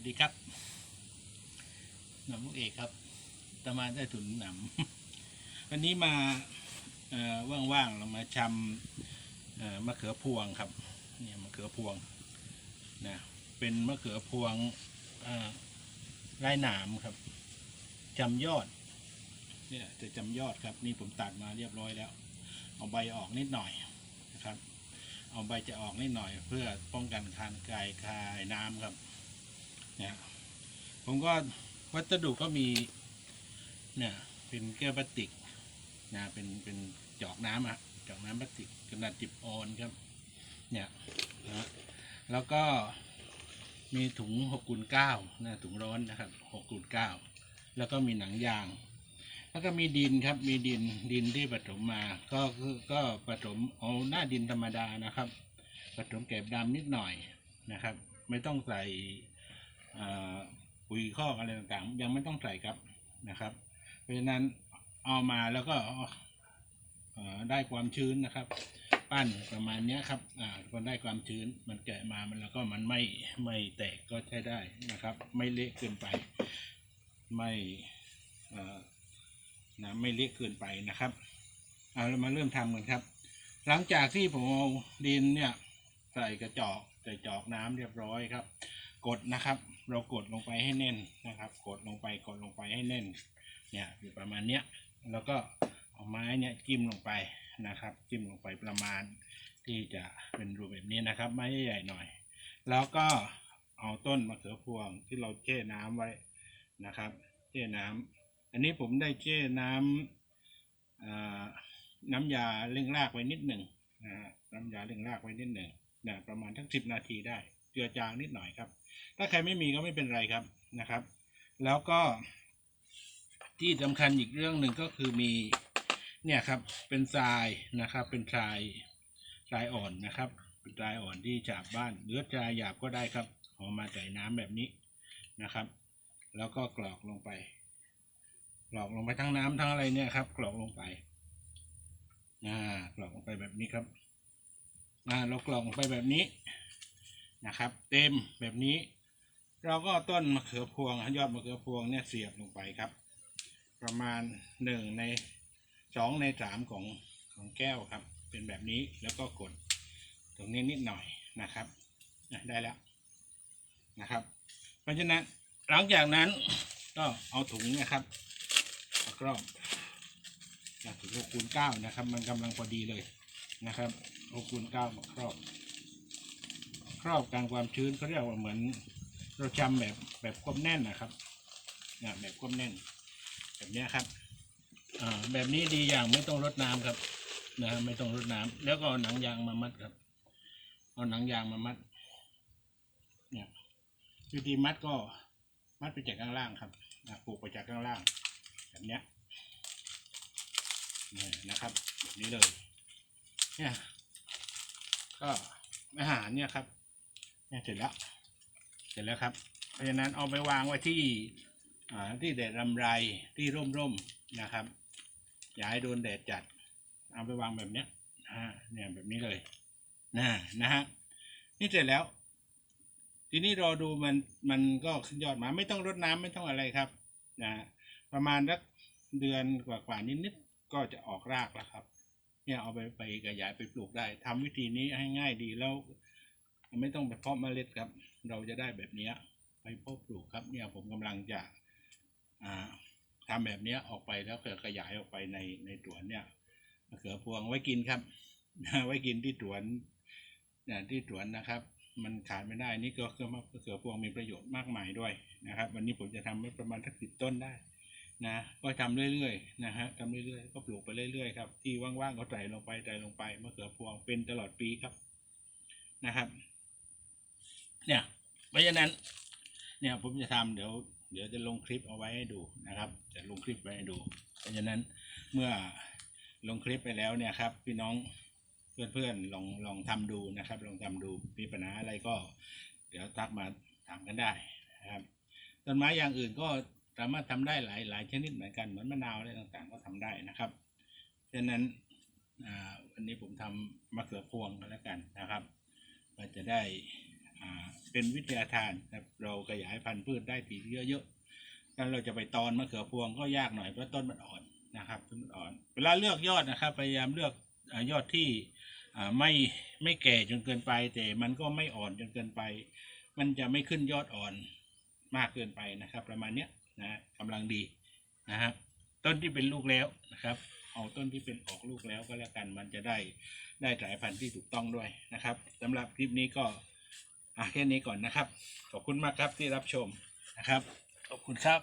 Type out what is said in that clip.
วัสดีครับหนำลูกเอกครับตะมาได้ถุนหนำวันนี้มาว่างๆเรามาชำมะเขือพวงครับเนี่ยมะเขือพวงนะเป็นมะเขือพวงไร้หนามครับจำยอดเนี่ยจะจำยอดครับนี่ผมตัดมาเรียบร้อยแล้ว เอาใบออกนิดหน่อยนะครับ เอาใบจะออกนิดหน่อยเพื่อป้องกันการกายคายน้ำครับ เนี่ยผมก็วัสดุก็มีเนี่ยเป็นแก้วพลาสติกนะเป็นเป็นจอกน้ำอะจอกน้ำพลาสติกขนาดจิบออนครับ เนี่ยนะแล้วก็มีถุงหกกุนเก้านะถุงร้อนนะครับหกกุนเก้าแล้วก็มีหนังยาง แล้วก็มีดินครับ มีดินดินที่ผสมมา ก็คือก็ผสมเอาหน้าดินธรรมดานะครับผสมแกบดำนิดหน่อยนะครับ ไม่ต้องใส่ ปุ๋ยคออะไรต่างๆ ยังไม่ต้องใส่ครับนะครับ เพราะฉะนั้นเอามาแล้วก็ได้ความชื้นนะครับ ปั้นประมาณนี้ครับอ่าพอได้ความชื้นมันแกะมามันแล้วก็มันไม่ไม่แตกก็ใช้ได้นะครับ ไม่เละเกินไป ไม่นะไม่เล็กเกินไปนะครับเอาเรามาเริ่มทำกันครับ หลังจากที่ผมเอาดินเนี่ยใส่กระจอกใส่จอกน้ำเรียบร้อยครับ กดนะครับ เรากดลงไปให้แน่นนะครับ กดลงไปกดลงไปให้แน่น เนี่ยอยู่ประมาณเนี้ยแล้วก็เอาไม้เนี่ยจิ้มลงไปนะครับ จิ้มลงไปประมาณที่จะเป็นรูปแบบนี้นะครับ ไม้ใหญ่ๆหน่อย แล้วก็เอาต้นมะเขือพวงที่เราแช่น้ำไว้นะครับ แช่น้ำอันนี้ผมได้เจ้น้ำอ่าน้ำยาเร่งรากไว้นิดหนึ่งนะฮะน้ำยาเร่งรากไว้นิดหนึ่งนะประมาณทั้งสิบนาทีได้ เจือจางนิดหน่อยครับ ถ้าใครไม่มีก็ไม่เป็นไรครับนะครับ แล้วก็ที่สำคัญอีกเรื่องหนึ่งก็คือมีเนี่ยครับเป็นทรายนะครับ เป็นทรายทรายอ่อนนะครับเป็นทรายอ่อนที่ฉาบบ้านหรือทรายหยาบก็ได้ครับเอมาใส่น้ำแบบนี้นะครับ แล้วก็กรอกลงไปกรอกลงไปทั้งน้ำทั้งอะไรเนี่ยครับ กรอกลงไปอ่ากรอกลงไปแบบนี้ครับอ่าเรากรอกลงไปแบบนี้ นะครับ เต็มแบบนี้ เราก็เอาต้นมะเขือพวงยอดมะเขือพวงเนี่ยเสียบลงไปครับ ประมาณหนึ่งในสองในสามของของแก้วครับ เป็นแบบนี้แล้วก็กดตรงนี้นิดหน่อยนะครับอะได้แล้วนะครับ เพราะฉะนั้นหลังจากนั้นก็เอาถุงนะครับมาครอบจากถึงหกคูณเก้านะครับ มันกำลังพอดีเลยนะครับหกคูณเก้ามาครอบ ครอบกลางความชื้นเขาเรียกว่าเหมือน เราจำแบบแบบความแน่นนะครับนะแบบความแน่น แบบนี้ครับอ่าแบบนี้ดีอย่างไม่ต้องรดน้ำครับนะฮะไม่ต้องรดน้ำแล้วก็เอาหนังยางมามัดครับ เอาหนังยางมามัด เนี่ยวิธีมัดก็มัดไปจากข้างล่างครับนะปลูกไปจากข้างล่าง แบบเนี้ยเนี่ยนะครับแบบนี้เลย เนี่ย ก็อาหารเนี่ยครับ เนี่ยเสร็จแล้ว เสร็จแล้วครับ เพราะฉะนั้นเอาไปวางไว้ที่อ่าที่แดดรำไรที่ร่มๆนะครับ อย่าให้โดนแดดจัด เอาไปวางแบบเนี้ยนะฮะเนี่ยแบบนี้เลยนะนะฮะนี่เสร็จแล้ว ทีนี้รอดูมันมันก็ขึ้นยอดมาไม่ต้องรดน้ำไม่ต้องอะไรครับนะประมาณสักเดือนกว่าๆนิดๆก็จะออกรากแล้วครับ เนี่ยเอาไปไปขยายไปปลูกได้ทำวิธีนี้ให้ง่ายดีแล้ว ไม่ต้องไปเพาะเมล็ดครับ เราจะได้แบบนี้ไปเพาะปลูกครับเนี่ยผมกำลังจะอ่าทำแบบนี้ออกไปแล้วเกิดขยายออกไปในในสวนเนี่ยมะเขือพวงไว้กินครับไว้กินที่สวนเนี่ยที่สวนนะครับ มันขาดไม่ได้นี่ก็คือมะเขือพวงมีประโยชน์มากมายด้วยนะครับ วันนี้ผมจะทำไว้ประมาณสักสิบต้นได้นะก็ทำเรื่อยๆนะฮะทำเรื่อยๆก็ปลูกไปเรื่อยๆครับที่ว่างๆก็ใส่ลงไปใส่ลงไปมะเขือพวงเป็นตลอดปีครับนะครับ เนี่ยเพราะฉะนั้น เนี่ยผมจะทำเดี๋ยว เดี๋ยวจะลงคลิปเอาไว้ให้ดูนะครับ จะลงคลิปไว้ให้ดู เพราะฉะนั้นเมื่อลงคลิปไปแล้วเนี่ยครับ พี่น้องเพื่อนๆลองลองทำดูนะครับ ลองทำดูมีปัญหาอะไรก็ เดี๋ยวทักมาถามกันได้นะครับต้นไม้อย่างอื่นก็สามารถทำได้หลายหลายชนิดเหมือนกันเหมือนมะนาวอะไรต่างๆ ก็ทำได้นะครับฉะนั้นอ่าวันนี้ผมทำมะเขือพวงก็แล้วกันนะครับ ก็จะได้ เป็นวิทยาทานนะเราขยายพันธุ์พืชได้ทีเยอะๆถ้าเราจะไปตอนมะเขือพวงก็ยากหน่อยเพราะต้นมันอ่อนนะครับต้นมันอ่อน เวลาเลือกยอดนะครับพยายามเลือกอยอดที่ไม่ไม่แก่จนเกินไป แต่มันก็ไม่อ่อนจนเกินไป มันจะไม่ขึ้นยอดอ่อนมากเกินไปนะครับ ประมาณเนี้ยนะกำลังดีนะครับต้นที่เป็นลูกแล้วนะครับ เอาต้นที่เป็นออกลูกแล้วก็แล้วกันมันจะได้ได้สายพันธุ์ที่ถูกต้องด้วยนะครับสำหรับคลิปนี้ก็ อะแค่นี้ก่อนนะครับ ขอบคุณมากครับที่รับชมนะครับ ขอบคุณครับ